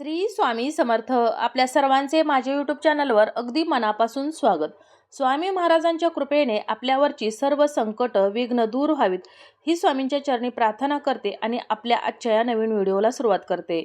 श्री स्वामी समर्थ आपल्या सर्वांचे माझे यूट्यूब चॅनलवर अगदी मनापासून स्वागत. स्वामी महाराजांच्या कृपेने आपल्यावरची सर्व संकट विघ्न दूर व्हावीत. ही स्वामींच्या चरणी प्रार्थना करते आणि आपल्या आजच्या या नवीन व्हिडिओला सुरुवात करते.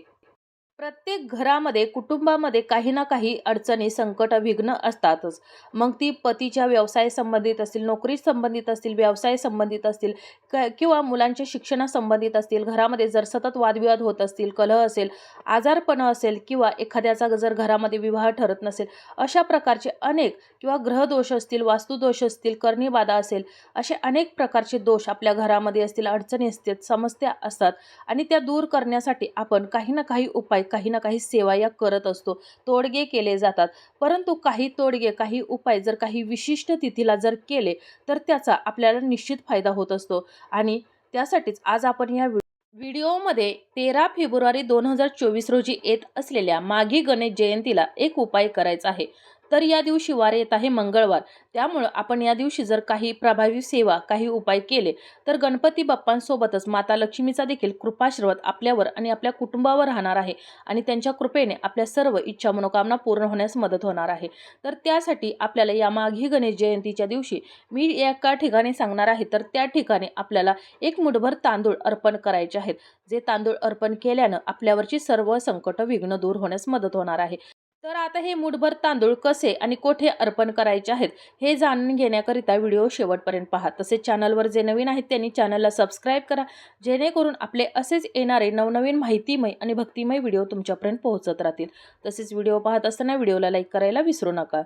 प्रत्येक घरामध्ये कुटुंबामध्ये काही ना काही अडचणी संकट विघ्न असतातच. मग ती पतीच्या व्यवसाय संबंधित असतील नोकरी संबंधित असतील व्यवसाय संबंधित असतील क किंवा मुलांच्या शिक्षणासंबंधित असतील घरामध्ये जर सतत वादविवाद होत असतील कलह असेल आजारपणं असेल किंवा एखाद्याचा जर घरामध्ये विवाह ठरत नसेल अशा प्रकारचे अनेक किंवा ग्रहदोष असतील वास्तुदोष असतील कर्णीबाधा असेल असे अनेक प्रकारचे दोष आपल्या घरामध्ये असतील अडचणी असतील समस्या असतात. आणि त्या दूर करण्यासाठी आपण काही ना काही उपाय काही ना काही सेवा या करत असतो. तोडगे केले जातात. परंतु काही तोडगे काही उपाय जर काही विशिष्ट तिथीला जर केले तर त्याचा आपल्याला निश्चित फायदा होत असतो. आणि त्यासाठीच आज आपण या व्हिडिओमध्ये तेरा फेब्रुवारी दोन हजार चोवीस रोजी येत असलेल्या माघी गणेश जयंतीला एक उपाय करायचा आहे. तर या दिवशी वार येत आहे मंगळवार. त्यामुळं आपण या दिवशी जर काही प्रभावी सेवा काही उपाय केले तर गणपती बाप्पांसोबतच माता लक्ष्मीचा देखील कृपाशीर्वाद आपल्यावर आणि आपल्या कुटुंबावर राहणार आहे आणि त्यांच्या कृपेने आपल्या सर्व इच्छा मनोकामना पूर्ण होण्यास मदत होणार आहे. तर त्यासाठी आपल्याला या माघी गणेश जयंतीच्या दिवशी मी एका ठिकाणी सांगणार आहे तर त्या ठिकाणी आपल्याला एक मुठभर तांदूळ अर्पण करायचे आहेत. जे तांदूळ अर्पण केल्यानं आपल्यावरची सर्व संकट विघ्न दूर होण्यास मदत होणार आहे. तर आता हे मुठभर तांदूळ कसे आणि कोठे अर्पण करायचे आहेत हे जाणून घेण्याकरिता व्हिडिओ शेवटपर्यंत पहा. तसेच चॅनलवर जे नवीन आहेत त्यांनी चॅनलला सबस्क्राईब करा जेणेकरून आपले असेच येणारे नवनवीन माहितीमय आणि भक्तिमय व्हिडिओ तुमच्यापर्यंत पोहोचत राहतील. तसेच व्हिडिओ पाहत असताना व्हिडिओला लाईक करायला विसरू नका.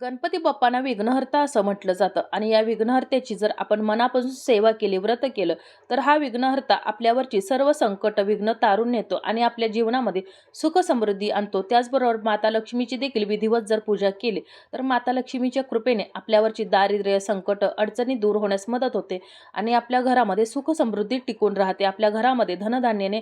गणपती बाप्पांना विघ्नहर्ता असं म्हटलं जातं. आणि या विघ्नहर्त्याची जर आपण मनापासून सेवा केली व्रत केलं तर हा विघ्नहर्ता आपल्यावरची सर्व संकट विघ्न तारून नेतो आणि आपल्या जीवनामध्ये सुख समृद्धी आणतो. त्याचबरोबर माता लक्ष्मीची देखील विधिवत जर पूजा केली तर माता लक्ष्मीच्या कृपेने आपल्यावरची दारिद्र्य संकट अडचणी दूर होण्यास मदत होते आणि आपल्या घरामध्ये सुख समृद्धी टिकून राहते. आपल्या घरामध्ये धनधान्याने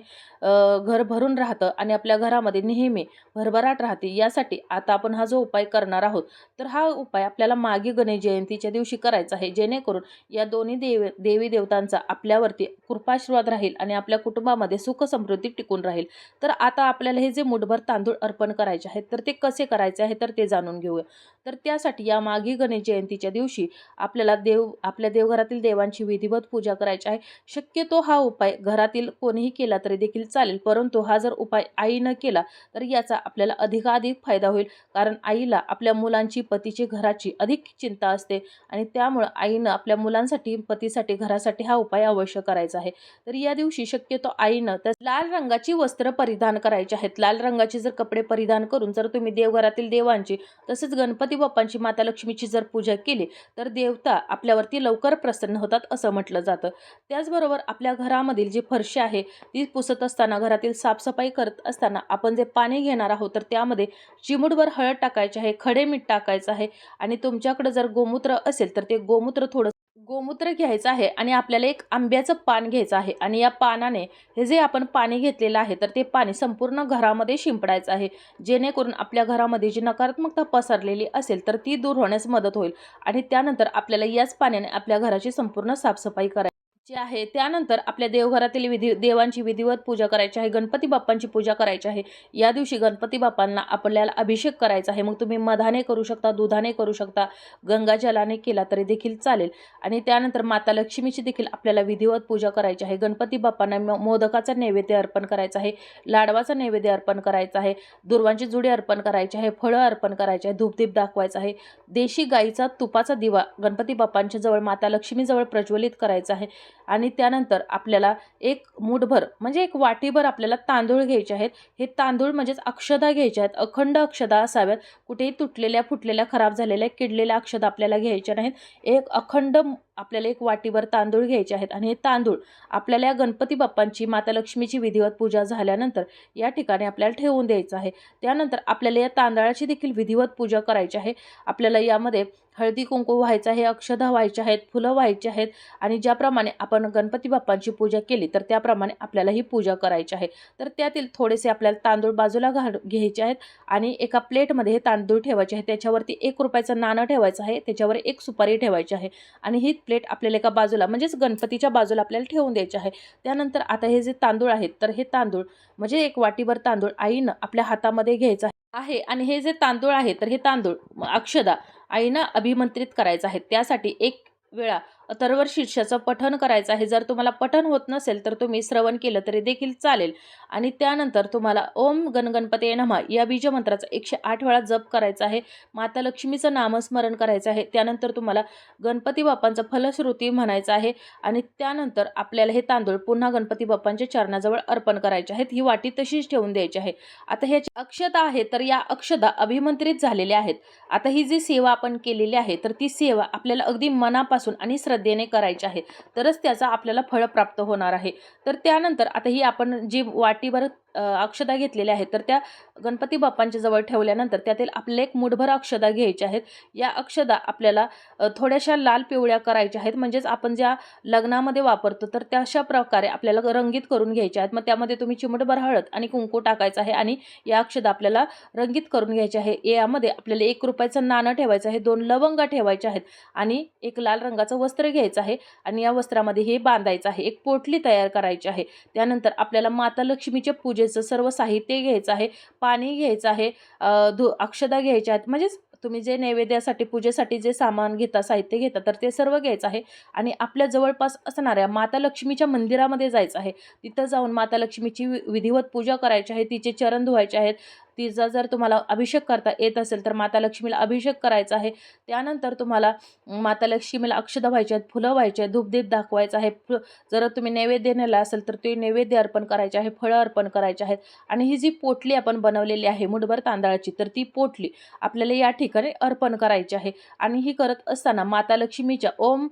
घर भरून राहतं आणि आपल्या घरामध्ये नेहमी भरभराट राहते. यासाठी आता आपण हा जो उपाय करणार आहोत तर हा उपाय आपल्याला मागे गणेश जयंतीच्या दिवशी करायचा आहे. जेणेकरून या दोन्ही देव देवी देवतांचा आपल्यावरती कृपाशीर्वाद राहील आणि आपल्या कुटुंबामध्ये सुख समृद्धी टिकून राहील. तर आता आपल्याला हे जे मुठभर तांदूळ अर्पण करायचे आहेत तर ते कसे करायचे आहे तर ते जाणून घेऊया. तर त्यासाठी या मागी गणेश जयंतीच्या दिवशी आपल्याला देव आपल्या देवघरातील देवांची विधिवत पूजा करायची आहे. शक्यतो हा उपाय घरातील कोणीही केला तरी देखील चालेल परंतु हा जर उपाय आईनं केला तर याचा आपल्याला अधिकाधिक फायदा होईल. कारण आईला आपल्या मुलांची पतीची घराची अधिक चिंता असते आणि त्यामुळं आईनं आपल्या मुलांसाठी पतीसाठी घरासाठी हा उपाय अवश्य करायचा आहे. तर या दिवशी शक्यतो आईनं तर लाल रंगाची वस्त्र परिधान करायची आहेत. लाल रंगाची जर कपडे परिधान करून जर तुम्ही देवघरातील देवांची तसेच गणपती बाप्पांची माता लक्ष्मीची जर पूजा केली तर देवता आपल्यावरती लवकर प्रसन्न होतात असं म्हटलं जातं. त्याचबरोबर आपल्या घरामधील जी फरशी आहे ती पुसत असताना घरातील साफसफाई करत असताना आपण जे पाणी घेणार आहोत तर त्यामध्ये चिमुटभर हळद टाकायचे आहे खडे मीठ टाकायचं आहे. आणि तुमच्याकडे जर गोमूत्र असेल तर ते गोमूत्र थोडं गोमूत्र घ्यायचं आहे आणि आपल्याला एक आंब्याचं पान घ्यायचं आहे. आणि या पानाने हे जे आपण पाणी घेतलेलं आहे तर ते पाणी संपूर्ण घरामध्ये शिंपडायचं आहे. जेणेकरून आपल्या घरामध्ये जी नकारात्मकता पसरलेली असेल तर ती दूर होण्यास मदत होईल. आणि त्यानंतर आपल्याला याच पाण्याने आपल्या घराची संपूर्ण साफसफाई करायची आहे त्यानंतर आपल्या देवघरातील विधी देवांची विधिवत पूजा करायची आहे गणपती बाप्पांची पूजा करायची आहे. या दिवशी गणपती बाप्पांना आपल्याला अभिषेक करायचा आहे. मग तुम्ही मधाने करू शकता दुधाने करू शकता गंगाजलाने केला तरी देखील चालेल. आणि त्यानंतर माता लक्ष्मीची देखील आपल्याला विधिवत पूजा करायची आहे. गणपती बाप्पांना मोदकाचा नैवेद्य अर्पण करायचा आहे. लाडवाचा नैवेद्य अर्पण करायचा आहे. दुर्वांची जुडी अर्पण करायची आहे. फळं अर्पण करायचे आहे. धूपदीप दाखवायचं आहे. देशी गाईचा तुपाचा दिवा गणपती बाप्पांच्या जवळ माता लक्ष्मीजवळ प्रज्वलित करायचा आहे. आणि त्यानंतर आपल्याला एक मूठभर म्हणजे एक वाटीभर आपल्याला तांदूळ घ्यायचे आहेत. हे तांदूळ म्हणजेच अक्षदा घ्यायच्या आहेत. अखंड अक्षदा असाव्यात. कुठेही तुटलेल्या फुटलेल्या खराब झालेल्या किडलेल्या अक्षदा आपल्याला घ्यायच्या नाहीत. एक अखंड आपल्याला एक वाटीभर तांदूळ घ्यायचे आहेत आणि हे तांदूळ आपल्याला या गणपती बाप्पांची माता लक्ष्मीची विधिवत पूजा झाल्यानंतर या ठिकाणी आपल्याला ठेवून द्यायचं आहे. त्यानंतर आपल्याला या तांदळाची देखील विधिवत पूजा करायची आहे. आपल्याला यामध्ये हळदी कुंकू व्हायचं आहे अक्षदा व्हायचे आहेत फुलं व्हायचे आहेत आणि ज्याप्रमाणे आपण गणपती बाप्पांची पूजा केली तर त्याप्रमाणे आपल्याला ही पूजा करायची आहे. तर त्यातील थोडेसे आपल्याला तांदूळ बाजूला घाल घ्यायचे आहेत आणि एका प्लेटमध्ये हे तांदूळ ठेवायचे आहे. त्याच्यावरती एक रुपयाचं नाणं ठेवायचं आहे. त्याच्यावर एक सुपारी ठेवायची आहे आणि ही प्लेट आपल्याला एका बाजूला म्हणजेच गणपतीच्या बाजूला आपल्याला ठेवून द्यायचे आहे. त्यानंतर आता हे जे तांदूळ आहेत तर हे तांदूळ म्हणजे एक वाटीभर तांदूळ आईनं आपल्या हातामध्ये घ्यायचं आहे आणि हे जे तांदूळ आहे तर हे तांदूळ अक्षदा आईनं अभिमंत्रित करायचं आहे. त्यासाठी एक वेळा अथर्व शीर्षाचं पठण करायचं आहे. जर तुम्हाला पठण होत नसेल तर तुम्ही श्रवण केलं तरी देखील चालेल. आणि त्यानंतर तुम्हाला ओम गणगणपते नमा या बीजमंत्राचा एकशे आठ वेळा जप करायचा आहे. माता लक्ष्मीचं नामस्मरण करायचं आहे. त्यानंतर तुम्हाला गणपती बाप्पांचं फलश्रुती म्हणायचं आहे. आणि त्यानंतर आपल्याला हे तांदूळ पुन्हा गणपती बाप्पांच्या चरणाजवळ अर्पण करायचे आहेत. ही वाटी तशीच ठेवून द्यायची आहे. आता ह्याची अक्षता आहे तर या अक्षता अभिमंत्रित झालेल्या आहेत. आता ही जी सेवा आपण केलेली आहे तर ती सेवा आपल्याला अगदी मनापासून आणि श्रद्धा श्रद्धेने करायचे आहे तरच त्याचा आपल्याला फळ प्राप्त होणार आहे. तर त्यानंतर आता ही आपण जी वाटीभर अक्षदा घेतलेल्या आहेत. तर त्या गणपती बाप्पांच्या जवळ ठेवल्यानंतर त्यातील आपल्याला एक मुठभर अक्षदा घ्यायच्या आहेत. या अक्षदा आपल्याला थोड्याशा लाल पिवळ्या करायच्या आहेत. म्हणजेच आपण ज्या लग्नामध्ये वापरतो तर त्या अशा प्रकारे आपल्याला रंगीत करून घ्यायच्या आहेत. मग त्यामध्ये तुम्ही चिमटभर हळद आणि कुंकू टाकायचं आहे आणि या अक्षदा आपल्याला रंगीत करून घ्यायचे आहे. यामध्ये आपल्याला एक रुपयाचं नाणं ठेवायचं आहे. दोन लवंगा ठेवायच्या आहेत आणि एक लाल रंगाचं वस्त्र घ्यायचं आहे आणि या वस्त्रामध्ये हे बांधायचं आहे. एक पोटली तयार करायची आहे. त्यानंतर आपल्याला माता पूजा पूजेचं सर्व साहित्य घ्यायचं आहे पाणी घ्यायचं आहे धु अक्षदा घ्यायच्या आहेत. म्हणजेच तुम्ही जे नैवेद्यासाठी पूजेसाठी जे सामान घेता साहित्य घेता तर ते सर्व घ्यायचं आहे. आणि आपल्या जवळपास असणाऱ्या माता लक्ष्मीच्या मंदिरामध्ये जायचं आहे. तिथं जाऊन माता लक्ष्मीची वि- विधिवत पूजा करायची आहे. तिचे चरण धुवायचे आहेत. तिचा जर तुम्हाला अभिषेक करता येत असेल तर माता लक्ष्मीला अभिषेक करायचा आहे. त्यानंतर तुम्हाला माता लक्ष्मीला अक्षदा व्हायचे आहेत फुलं व्हायचे आहेत धूपदीप दाखवायचं आहे. फु जर तुम्ही नैवेद्य नेला असेल तर ते नैवेद्य अर्पण करायचे आहे फळं अर्पण करायचे आहेत. आणि ही जी पोटली आपण बनवलेली आहे मुठभर तांदळाची तर ती पोटली आपल्याला या ठिकाणी अर्पण करायची आहे. आणि ही करत असताना माता लक्ष्मीच्या ओम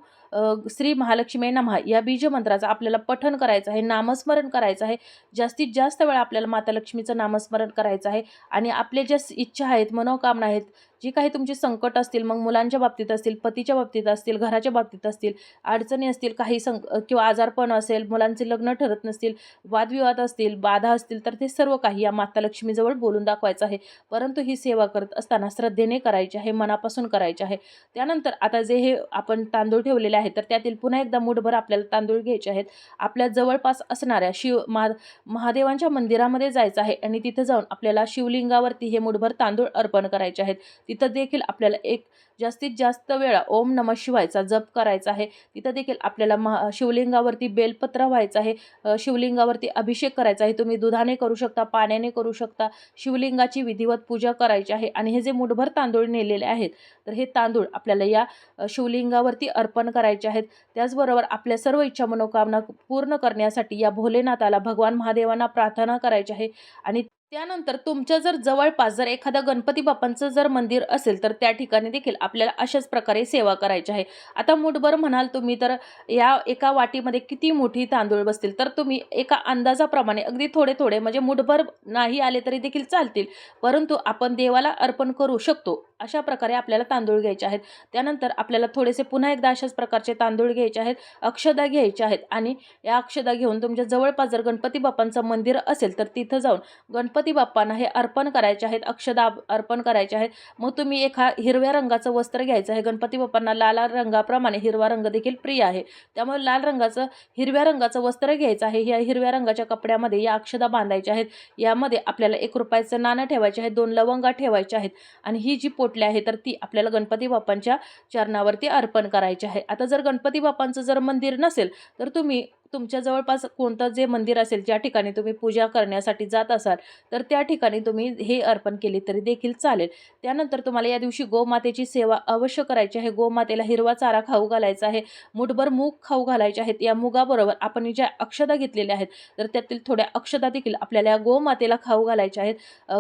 श्री महालक्ष्मी नमः या बीजमंत्राचं आपल्याला पठन करायचं आहे नामस्मरण करायचं आहे. जास्तीत जास्त वेळा आपल्याला माता लक्ष्मीचं नामस्मरण करायचं आहे. आणि आपले ज्या इच्छा आहेत मनोकामना आहेत जी काही तुमची संकट असतील मग मुलांच्या बाबतीत असतील पतीच्या बाबतीत असतील घराच्या बाबतीत असतील अडचणी असतील काही संक किंवा आजारपण असेल मुलांचे लग्न ठरत नसतील वादविवाद असतील बाधा असतील तर ते सर्व काही या माता लक्ष्मीजवळ बोलून दाखवायचं आहे. परंतु ही सेवा करत असताना श्रद्धेने करायची आहे मनापासून करायची आहे. त्यानंतर आता जे हे आपण तांदूळ ठेवलेले आहेत तर त्यातील पुन्हा एकदा मुठभर आपल्याला तांदूळ घ्यायचे आहेत. आपल्या जवळपास असणाऱ्या शिव महा महादेवांच्या मंदिरामध्ये जायचं आहे आणि तिथं जाऊन आपल्याला शिवलिंगावरती हे मुठभर तांदूळ अर्पण करायचे आहेत. तिथं देखील आपल्याला एक जास्तीत जास्त वेळा ओम नम शिवायचा जप करायचा आहे. तिथं देखील आपल्याला महा शिवलिंगावरती बेलपत्र व्हायचं आहे. शिवलिंगावरती अभिषेक करायचा आहे. तुम्ही दुधाने करू शकता पाण्याने करू शकता शिवलिंगाची विधिवत पूजा करायची आहे. आणि हे जे मुठभर तांदूळ नेलेले आहेत तर हे तांदूळ आपल्याला या शिवलिंगावरती अर्पण करायचे आहेत. त्याचबरोबर आपल्या सर्व इच्छा मनोकामना पूर्ण करण्यासाठी या भोलेनाथाला भगवान महादेवांना प्रार्थना करायची आहे. आणि त्यानंतर तुमच्या जर जवळपास जर एखादा गणपती बाप्पांचं जर मंदिर असेल तर त्या ठिकाणी देखील आपल्याला अशाच प्रकारे सेवा करायची आहे. आता मुठभर म्हणाल तुम्ही तर या एका वाटीमध्ये किती मोठी तांदूळ बसतील? तर तुम्ही एका अंदाजाप्रमाणे अगदी थोडे थोडे म्हणजे मुठभर नाही आले तरी देखील चालतील. परंतु आपण देवाला अर्पण करू शकतो. अशा प्रकारे आपल्याला तांदूळ घ्यायचे आहेत. त्यानंतर आपल्याला थोडेसे पुन्हा एकदा अशाच प्रकारचे तांदूळ घ्यायचे आहेत. अक्षदा घ्यायच्या आहेत आणि या अक्षदा घेऊन तुमच्या जवळपास जर गणपती बाप्पांचं मंदिर असेल तर तिथं जाऊन गणपती बाप्पांना हे अर्पण करायचे आहेत. अक्षदा अर्पण करायचे आहेत. मग तुम्ही एका हिरव्या रंगाचं वस्त्र घ्यायचं आहे. गणपती बाप्पांना लाल रंगाप्रमाणे हिरवा रंग देखील प्रिय आहे. त्यामुळे लाल रंगाचं हिरव्या रंगाचं वस्त्र घ्यायचं आहे. या हिरव्या रंगाच्या कपड्यामध्ये या अक्षदा बांधायच्या आहेत. यामध्ये आपल्याला एक रुपयाचं नाणं ठेवायचे आहे. दोन लवंगा ठेवायच्या आहेत. आणि ही जी पोटली आहे तर ती आपल्याला गणपती बाप्पांच्या चरणावरती अर्पण करायची आहे. आता जर गणपती बाप्पांचं जर मंदिर नसेल तर तुम्ही तुमच्या जवळपास कोणतं जे मंदिर असेल ज्या ठिकाणी तुम्ही पूजा करण्यासाठी जात असाल तर त्या ठिकाणी तुम्ही हे अर्पण केले तरी देखील चालेल. त्यानंतर तुम्हाला या दिवशी गोमातेची सेवा अवश्य करायची आहे. गोमातेला हिरवा चारा खाऊ घालायचा आहे. मुठभर मूग खाऊ घालायचे आहेत. या मुगाबरोबर आपण ज्या अक्षदा घेतलेल्या आहेत तर त्यातील थोड्या अक्षदा देखील आपल्याला या गोमातेला खाऊ घालायच्या आहेत.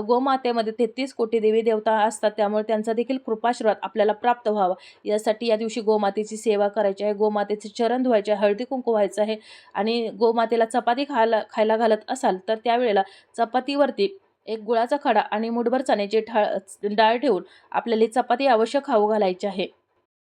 गोमातेमध्ये तेहतीस कोटी देवी देवता असतात. त्यामुळे त्यांचा देखील कृपाशीर्वाद आपल्याला प्राप्त व्हावा. यासाठी या दिवशी गोमातेची सेवा करायची आहे. गोमातेचे चरण धुवायचे आहे. हळदी कुंकू व्हायचं आहे. आणि गोमातेला चपाती खायला खायला घालत असाल तर त्यावेळेला चपातीवरती एक गुळाचा खडा आणि मुठभर चण्याची ठाळ डाळ ठेवून आपल्याला चपाती अवश्य खाऊ घालायची आहे.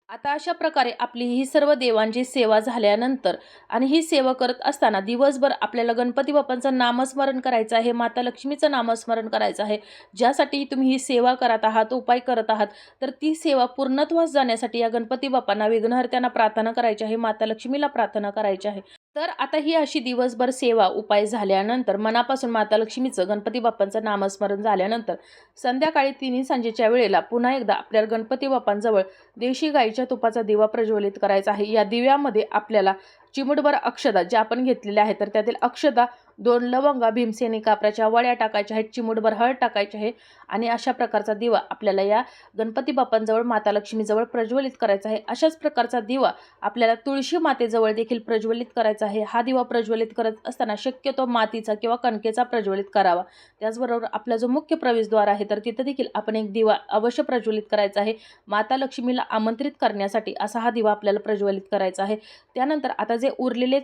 आता अशा प्रकारे आपली ही सर्व देवांची सेवा झाल्यानंतर आणि ही सेवा करत असताना दिवसभर आपल्याला गणपती बाप्पांचं नामस्मरण करायचं आहे माता लक्ष्मीचं नामस्मरण करायचं आहे. ज्यासाठी तुम्ही ही सेवा करत आहात उपाय करत आहात तर ती सेवा पूर्णत्वास जाण्यासाठी या गणपती बाप्पांना विघ्नहर्त्यांना प्रार्थना करायची आहे माता लक्ष्मीला प्रार्थना करायची आहे. तर आता ही अशी दिवसभर सेवा उपाय झाल्यानंतर मनापासून माता लक्ष्मीचं गणपती बाप्पांचं नामस्मरण झाल्यानंतर संध्याकाळी तिन्ही सांजेच्या वेळेला पुन्हा एकदा आपल्याला गणपती बाप्पांजवळ देशी गाईच्या तुपाचा दिवा प्रज्वलित करायचा आहे. या दिव्यामध्ये आपल्याला चिमुटभर अक्षदा ज्या आपण घेतलेल्या आहेत तर त्यातील अक्षदा दोन लवंगा भीमसेनी कापराच्या वड्या टाकायच्या आहेत चिमुटभर हळद टाकायची आहे आणि अशा प्रकारचा दिवा आपल्याला या गणपती बाप्पांजवळ माता लक्ष्मीजवळ प्रज्वलित करायचा आहे. अशाच प्रकारचा दिवा आपल्याला तुळशी मातेजवळ देखील प्रज्वलित करायचा आहे. हा दिवा प्रज्वलित करत असताना शक्यतो मातीचा किंवा कणकेचा प्रज्वलित करावा. त्याचबरोबर आपला जो मुख्य प्रवेशद्वार आहे तर तिथं देखील आपण एक दिवा अवश्य प्रज्वलित करायचा आहे. माता लक्ष्मीला आमंत्रित करण्यासाठी असा हा दिवा आपल्याला प्रज्वलित करायचा आहे. त्यानंतर आता जे उरलेले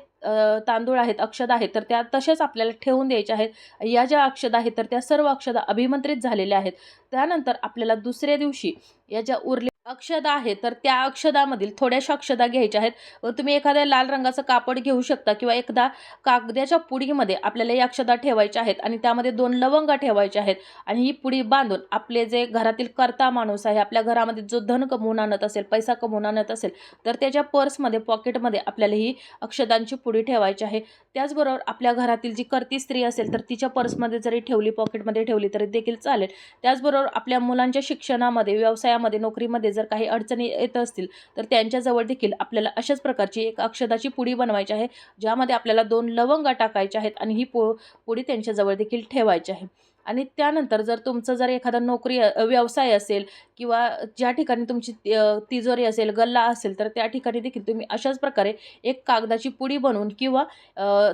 तांदूळ आहेत अक्षदा आहेत तर त्या तशाच आपल्याला ठेवून द्यायच्या आहेत. या ज्या अक्षदा आहेत तर त्या सर्व अक्षदा अभिमंत्रित झालेल्या आहेत. त्यानंतर आपल्याला दुसऱ्या दिवशी या ज्या उरले अक्षदा आहे तर त्या अक्षदामधील थोड्याशा अक्षदा घ्यायच्या आहेत. व तुम्ही एखाद्या लाल रंगाचं कापड घेऊ शकता किंवा एकदा कागदाच्या पुडीमध्ये आपल्याला या अक्षदा ठेवायच्या आहेत आणि त्यामध्ये दोन लवंगा ठेवायच्या आहेत आणि ही पुडी बांधून आपले जे घरातील कर्ता माणूस आहे आपल्या घरामध्ये जो धन कमवून आणत असेल पैसा कमवून आणत असेल तर त्याच्या पर्समध्ये पॉकेटमध्ये आपल्याला ही अक्षदांची पुडी ठेवायची आहे. त्याचबरोबर आपल्या घरातील जी करती स्त्री असेल तर तिच्या पर्समध्ये जरी ठेवली पॉकेटमध्ये ठेवली तरी देखील चालेल. त्याचबरोबर आपल्या मुलांच्या शिक्षणामध्ये व्यवसायामध्ये नोकरीमध्ये जर काही अडचणी येत असतील तर त्यांच्याजवळ देखील आपल्याला अशाच प्रकारची एक अक्षदाची पुडी बनवायची आहे ज्यामध्ये आपल्याला दोन लवंगा टाकायच्या आहेत आणि ही पो पुडी त्यांच्याजवळ देखील ठेवायची आहे. आणि त्यानंतर जर तुमचं जर एखादा नोकरी व्यवसाय असेल किंवा ज्या ठिकाणी तुमची तिजोरी असेल गल्ला असेल तर त्या ठिकाणी देखील तुम्ही अशाच प्रकारे एक कागदाची पुडी बनवून किंवा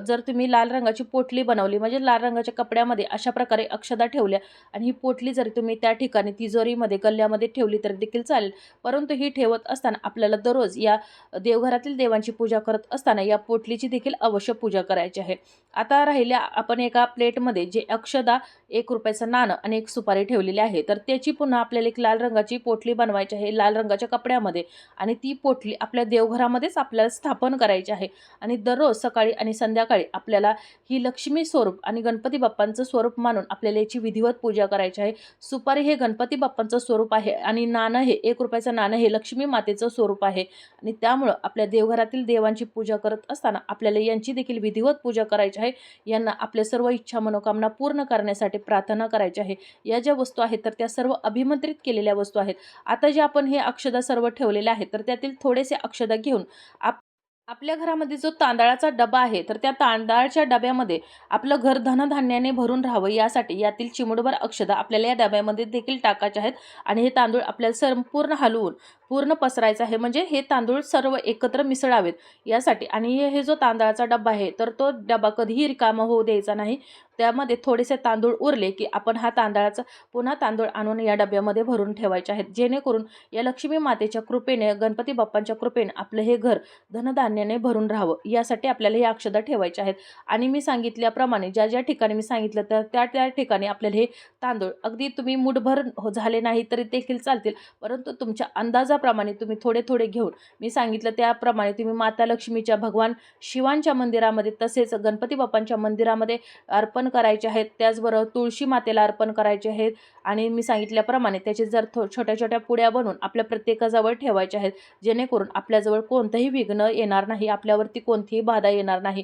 जर तुम्ही लाल रंगाची पोटली बनवली म्हणजे लाल रंगाच्या कपड्यामध्ये अशा प्रकारे अक्षदा ठेवल्या आणि ही पोटली जरी तुम्ही त्या ठिकाणी तिजोरीमध्ये गल्ल्यामध्ये ठेवली तर देखील चालेल. परंतु ही ठेवत असताना आपल्याला दररोज या देवघरातील देवांची पूजा करत असताना या पोटलीची देखील अवश्य पूजा करायची आहे. आता राहिल्या आपण एका प्लेटमध्ये जे अक्षदा एक एक रुपयाचं नाणं आणि एक सुपारी ठेवलेली आहे. तर त्याची पुन्हा आपल्याला एक लाल रंगाची पोटली बनवायची आहे लाल रंगाच्या कपड्यामध्ये. आणि ती पोटली आपल्या देवघरामध्येच आपल्याला स्थापन करायची आहे. आणि दररोज सकाळी आणि संध्याकाळी आपल्याला ही लक्ष्मी स्वरूप आणि गणपती बाप्पांचं स्वरूप मानून आपल्याला याची विधिवत पूजा करायची आहे. सुपारी हे गणपती बाप्पांचं स्वरूप आहे आणि नाणं हे एक रुपयाचं नाणं हे लक्ष्मी मातेचं स्वरूप आहे. आणि त्यामुळं आपल्या देवघरातील देवांची पूजा करत असताना आपल्याला यांची देखील विधिवत पूजा करायची आहे. यांना आपल्या सर्व इच्छा मनोकामना पूर्ण करण्यासाठी प्रार्थना करायची आहे. या ज्या वस्तू आहेत तर त्या सर्व अभिमंत्रित केलेल्या वस्तू आहेत. आता जे आपण हे अक्षदा सर्व ठेवलेल्या आहेत तर त्यातील थोडेसे अक्षदा घेऊन आप आपल्या घरामध्ये जो तांदळाचा डबा आहे तर त्या तांदळाच्या डब्यामध्ये आपलं घर धनधान्याने भरून राहावं यासाठी यातील चिमुडभर अक्षदा आपल्याला या डब्यामध्ये देखील टाकायचे आहेत आणि हे तांदूळ आपल्याला संपूर्ण हलवून पूर्ण पसरायचं आहे. म्हणजे हे तांदूळ सर्व एकत्र मिसळावेत यासाठी. आणि हे जो तांदळाचा डबा आहे तर तो डबा कधीही रिकामा होऊ द्यायचा नाही. त्यामध्ये थोडेसे तांदूळ उरले की आपण हा तांदळाचा पुन्हा तांदूळ आणून या डब्यामध्ये भरून ठेवायचे आहेत. जेणेकरून या लक्ष्मी मातेच्या कृपेने गणपती बाप्पांच्या कृपेने आपलं हे घर धनधान्याने भरून राहावं. यासाठी आपल्याला हे अक्षदा ठेवायचे आहेत. आणि मी सांगितल्याप्रमाणे ज्या ज्या ठिकाणी मी सांगितलं तर त्या त्या ठिकाणी आपल्याला हे तांदूळ अगदी तुम्ही मुठभर हो झाले नाही तरी देखील चालतील. परंतु तुमच्या अंदाजाप्रमाणे तुम्ही थोडे थोडे घेऊन मी सांगितलं त्याप्रमाणे तुम्ही माता लक्ष्मीच्या भगवान शिवांच्या मंदिरामध्ये तसेच गणपती बाप्पांच्या मंदिरामध्ये अर्पण करायचे आहेत त्याचबरोबर तुळशी मातेला अर्पण करायचे आहेत आणि मी सांगितल्याप्रमाणे त्याचे जर थो छोट्या छोट्या पुड्या बनवून आपल्या प्रत्येकाजवळ ठेवायच्या आहेत जेणेकरून आपल्याजवळ कोणतंही विघ्न येणार नाही आपल्यावरती कोणतीही बाधा येणार नाही.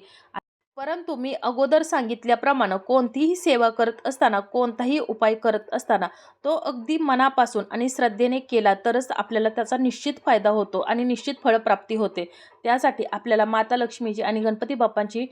परंतु मी अगोदर सांगितल्याप्रमाणे कोणतीही सेवा करत असताना कोणताही उपाय करत असताना तो अगदी मनापासून आणि श्रद्धेने केला तरच आपल्याला त्याचा निश्चित फायदा होतो आणि निश्चित फळप्राप्ती होते. त्यासाठी आपल्याला माता लक्ष्मीची आणि गणपती बाप्पांची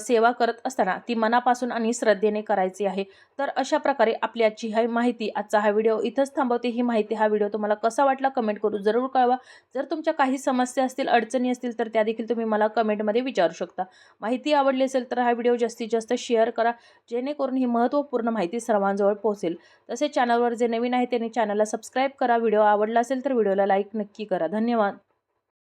सेवा करत असताना ती मनापासून आणि श्रद्धेने करायची आहे. तर अशा प्रकारे आपली आजची ही माहिती आजचा हा व्हिडिओ इथंच थांबवते. ही माहिती हा व्हिडिओ तुम्हाला कसा वाटला कमेंट करू जरूर कळवा. जर तुमच्या काही समस्या असतील अडचणी असतील तर त्या देखील तुम्ही मला कमेंटमध्ये विचारू शकता. माहिती आवडली आवडली असेल तर हा व्हिडिओ जास्तीत जास्त शेअर करा. जेणेकरून ही महत्त्वपूर्ण माहिती सर्वांजवळ पोहोचेल. तसेच चॅनलवर जे नवीन आहे त्यांनी चॅनलला सबस्क्राईब करा. व्हिडिओ आवडला असेल तर व्हिडिओला लाईक नक्की करा. धन्यवाद.